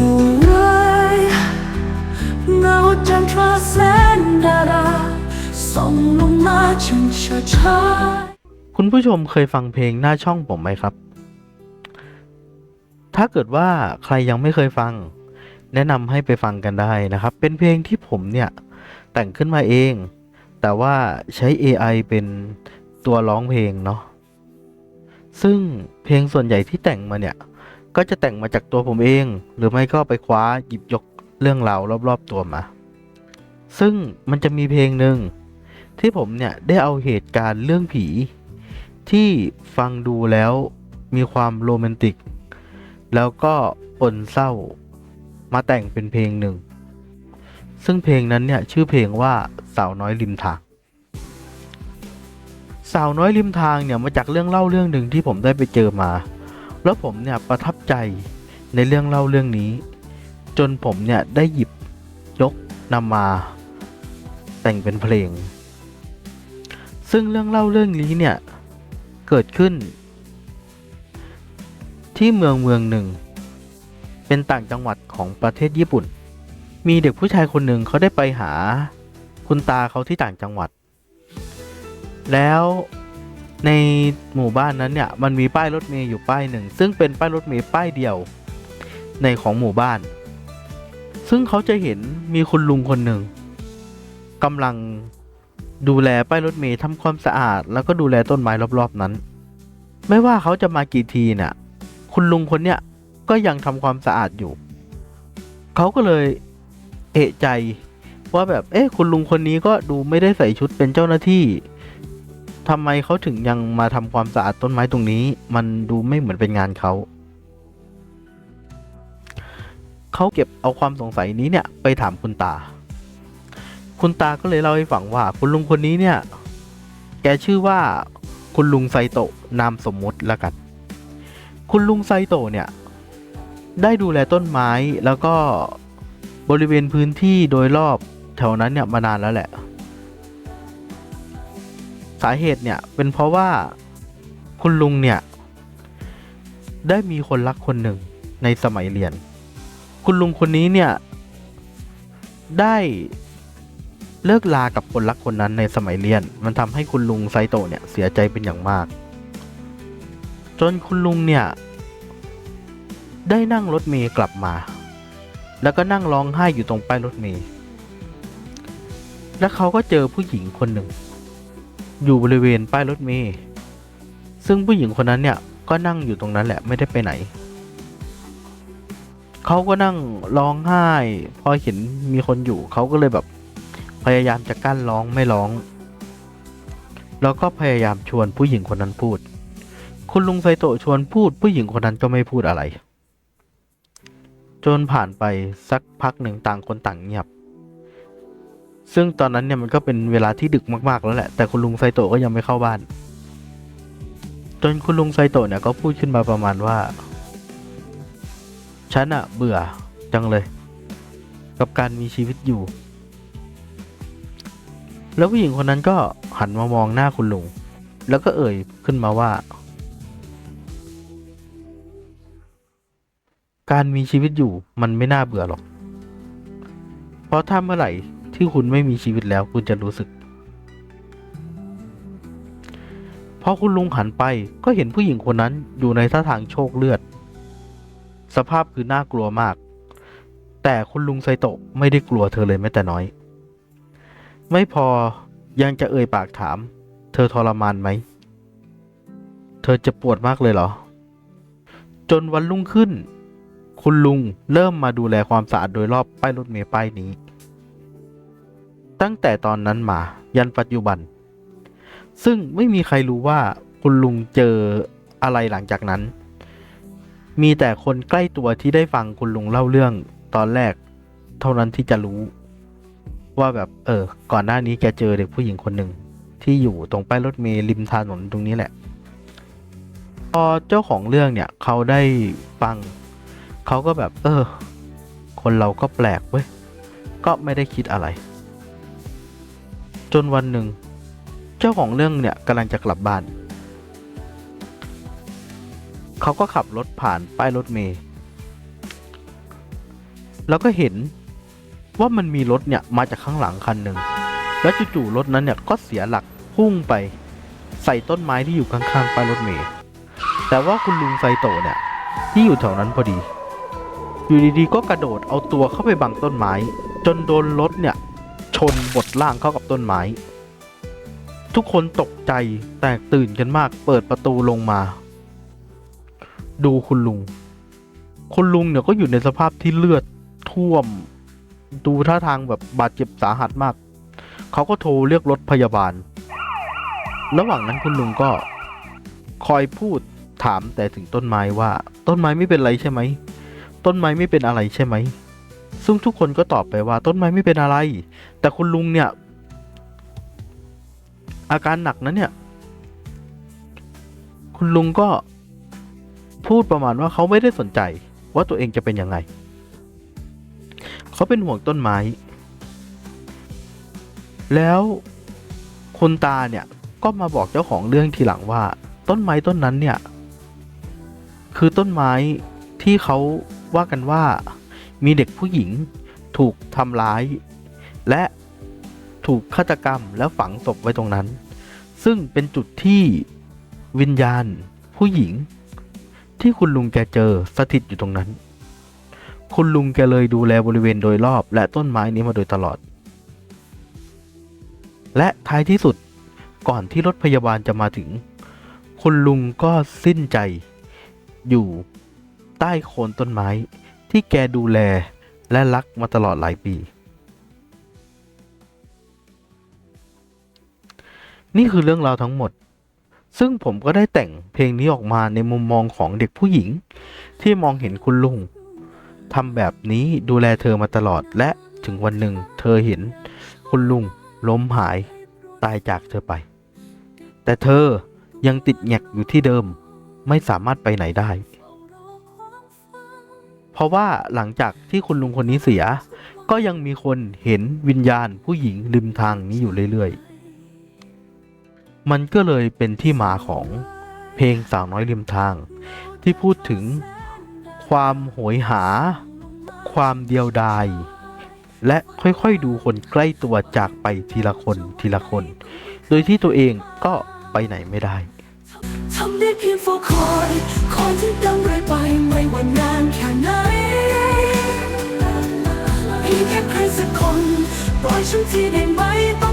สู่เลยเงาจันทราแสนดาราส่องลงมาชันช้าช้าคุณผู้ชมเคยฟังเพลงหน้าช่องผมไหมครับ ถ้าเกิดว่าใครยังไม่เคยฟัง แนะนำให้ไปฟังกันได้นะครับ เป็นเพลงที่ผมเนี่ยแต่งขึ้นมาเอง แต่ว่าใช้ AI เป็นตัวร้องเพลงเนาะซึ่งเพลงส่วนใหญ่ที่แต่งมาเนี่ย ก็จะแต่งมาจากตัวผมเอง หรือไม่ก็ไปคว้าหยิบยกเรื่องราวรอบๆตัวมา ซึ่งมันจะมีเพลงหนึ่งที่ผมเนี่ยได้เอาเหตุการณ์เรื่องผี ที่ฟังดูแล้วมีความโรแมนติก แล้วก็ปนเศร้ามาแต่งเป็นเพลงหนึ่ง ซึ่งเพลงนั้นเนี่ยชื่อเพลงว่าสาวน้อยริมทาง สาวน้อยริมทางเนี่ยมาจากเรื่องเล่าเรื่องหนึ่งที่ผมได้ไปเจอมา แล้วผมเนี่ยประทับใจในเรื่องเล่าเรื่องนี้ จนผมเนี่ยได้หยิบยกนำมาแต่งเป็นเพลง ซึ่งเรื่องเล่าเรื่องนี้เนี่ยเกิดขึ้น ที่เมืองเมืองหนึ่ง เป็นต่างจังหวัดของประเทศญี่ปุ่น มีเด็กผู้ชายคนหนึ่งเขาได้ไปหาคุณตาเขาที่ต่างจังหวัด แล้ว ในหมู่บ้านนั้นเนี่ยมันมีป้ายรถเมย์อยู่ป้ายหนึ่ง ซึ่งเป็นป้ายรถเมย์ป้ายเดียวในของหมู่บ้าน ซึ่งเขาจะเห็นมีคุณลุงคนหนึ่งกำลังดูแลป้ายรถเมล์ทำความสะอาด แล้วก็ดูแลต้นไม้รอบๆนั้น ไม่ว่าเขาจะมากี่ทีเนี่ยคุณลุงคนเนี้ยก็ยังทำความสะอาดอยู่ เขาก็เลยเอะใจว่าแบบเอ๊ะคุณลุงคนนี้ก็ดูไม่ได้ใส่ชุดเป็นเจ้าหน้าที่ ทำไมเขาถึงยังมาทำความสะอาดต้นไม้ตรงนี้ มันดูไม่เหมือนเป็นงานเขา เขาเก็บเอาความสงสัยนี้เนี่ยไปถามคุณตา คุณตาก็เลยเล่าให้ฟังว่า คุณลุงคนนี้เนี่ย แกชื่อว่าคุณลุงไซโตะนามสมมุติแล้วกัน คุณลุงไซโตะเนี่ย ได้ดูแลต้นไม้แล้วก็บริเวณพื้นที่โดยรอบแถวนั้นเนี่ยมานานแล้วแหละ สาเหตุเนี่ยเป็นเพราะว่าคุณลุงเนี่ยได้มีคนรักคนหนึ่งในสมัยเรียน คุณลุงคนนี้เนี่ยได้เลิกลากับคนรักคนนั้นในสมัยเรียน มันทำให้คุณลุงไซโตะเนี่ยเสียใจเป็นอย่างมาก จนคุณลุงเนี่ยได้นั่งรถเมล์กลับมา แล้วก็นั่งร้องไห้อยู่ตรงป้ายรถเมล์แล้วเขาก็เจอผู้หญิงคนหนึ่ง อยู่บริเวณป้ายรถเมล์ซึ่งผู้หญิงคนนั้นเนี่ยก็นั่งอยู่ตรงนั้นแหละไม่ได้ไปไหน เขาก็นั่งร้องไห้ พอเห็นมีคนอยู่เขาก็เลยแบบพยายามจะกั้นร้องไม่ร้อง แล้วก็พยายามชวนผู้หญิงคนนั้นพูด คุณลุงไซโตะชวนพูด ผู้หญิงคนนั้นก็ไม่พูดอะไร จนผ่านไปสักพักหนึ่งต่างคนต่างเงียบ ซึ่งตอนนั้นเนี่ยมันก็เป็นเวลาที่ดึกมากๆแล้วแหละ แต่คุณลุงไซโตะก็ยังไม่เข้าบ้าน จนคุณลุงไซโตะเนี่ยก็พูดขึ้นมาประมาณว่า ฉันอะเบื่อจังเลย กับการมีชีวิตอยู่ แล้วผู้หญิงคนนั้นก็หันมามองหน้าคุณลุง แล้วก็เอ่ยขึ้นมาว่า การมีชีวิตอยู่มันไม่น่าเบื่อหรอก เพราะถ้าเมื่อไหร่ ที่คุณไม่มีชีวิตแล้วคุณจะรู้สึก พอคุณลุงหันไปก็เห็นผู้หญิงคนนั้นอยู่ในท่าทางโชคเลือด สภาพคือน่ากลัวมาก แต่คุณลุงไซโตะไม่ได้กลัวเธอเลยแม้แต่น้อย ไม่พอยังจะเอ่ยปากถาม เธอทรมานไหม เธอจะปวดมากเลยเหรอ จนวันรุ่งขึ้น คุณลุงเริ่มมาดูแลความสะอาดโดยรอบป้ายรถเมล์ป้ายนี้ ตั้งแต่ตอนนั้นมายันปัจจุบัน ซึ่งไม่มีใครรู้ว่าคุณลุงเจออะไรหลังจากนั้น มีแต่คนใกล้ตัวที่ได้ฟังคุณลุงเล่าเรื่องตอนแรก เท่านั้นที่จะรู้ ว่าแบบเออ ก่อนหน้านี้แกเจอเด็กผู้หญิงคนหนึ่งที่อยู่ตรงป้ายรถเมล์ริมถนนตรงนี้แหละ พอเจ้าของเรื่องเนี่ยเขาได้ฟัง เขาก็แบบ เออ คนเราก็แปลกเว้ย ก็ไม่ได้คิดอะไร จนวันหนึ่ง เจ้าของเรื่องเนี่ยกำลังจะกลับบ้าน เขาก็ขับรถผ่านป้ายรถเมล์แล้วก็เห็นว่ามันมีรถเนี่ยมาจากข้างหลังคันหนึ่ง แล้วจู่ๆรถนั้นเนี่ยก็เสียหลักพุ่งไปใส่ต้นไม้ที่อยู่ข้างๆป้ายรถเมล์แต่ว่าคุณลุงไซโตะเนี่ยที่อยู่แถวนั้นพอดี อยู่ดีๆก็กระโดดเอาตัวเข้าไปบังต้นไม้ จนโดนรถเนี่ย ชนบดล่างเข้ากับต้นไม้ ทุกคนตกใจแตกตื่นกันมากเปิดประตูลงมา ดูคุณลุง คุณลุงเนี่ยก็อยู่ในสภาพที่เลือดท่วม ดูท่าทางแบบบาดเจ็บสาหัสมาก เขาก็โทรเรียกรถพยาบาล ระหว่างนั้นคุณลุงก็คอยพูดถามแต่ถึงต้นไม้ว่า ต้นไม้ไม่เป็นไรใช่ไหม ต้นไม้ไม่เป็นอะไรใช่ไหม ซึ่งทุกคนก็ตอบไปว่าต้นไม้ไม่เป็นอะไร แต่คุณลุงเนี่ย อาการหนักนะเนี่ย คุณลุงก็พูดประมาณว่าเขาไม่ได้สนใจว่าตัวเองจะเป็นยังไง เขาเป็นห่วงต้นไม้ แล้วคุณตาเนี่ยก็มาบอกเจ้าของเรื่องทีหลังว่า ต้นไม้ต้นนั้นเนี่ย คือต้นไม้ที่เขาว่ากันว่า มีเด็กผู้หญิงถูกทำร้าย และถูกฆาตกรรมแล้วฝังศพไว้ตรงนั้น ซึ่งเป็นจุดที่วิญญาณผู้หญิง ที่คุณลุงแกเจอสถิตอยู่ตรงนั้น คุณลุงแกเลยดูแลบริเวณโดยรอบ และต้นไม้นี้มาโดยตลอด และท้ายที่สุดก่อนที่รถพยาบาลจะมาถึง คุณลุงก็สิ้นใจอยู่ใต้โคนต้นไม้ ที่แกดูแลและรักมาตลอดหลายปี นี่คือเรื่องราวทั้งหมด ซึ่งผมก็ได้แต่งเพลงนี้ออกมาในมุมมองของเด็กผู้หญิง ที่มองเห็นคุณลุงทำแบบนี้ดูแลเธอมาตลอดและถึงวันหนึ่งเธอเห็นคุณลุงล้มหายตายจากเธอไป แต่เธอยังติดแงกอยู่ที่เดิมไม่สามารถไปไหนได้ เพราะว่าหลังจากที่คุณลุงคนนี้เสีย ก็ยังมีคนเห็นวิญญาณผู้หญิงริมทางนี้อยู่เรื่อยๆ มันก็เลยเป็นที่มาของเพลงสาวน้อยริมทาง ที่พูดถึงความโหยหา ความเดียวดาย และค่อยๆดูคนใกล้ตัวจากไปทีละคนทีละคน โดยที่ตัวเองก็ไปไหนไม่ได้ทำได้เพียงเฝ้าคอยคอยที่ดัง เพีย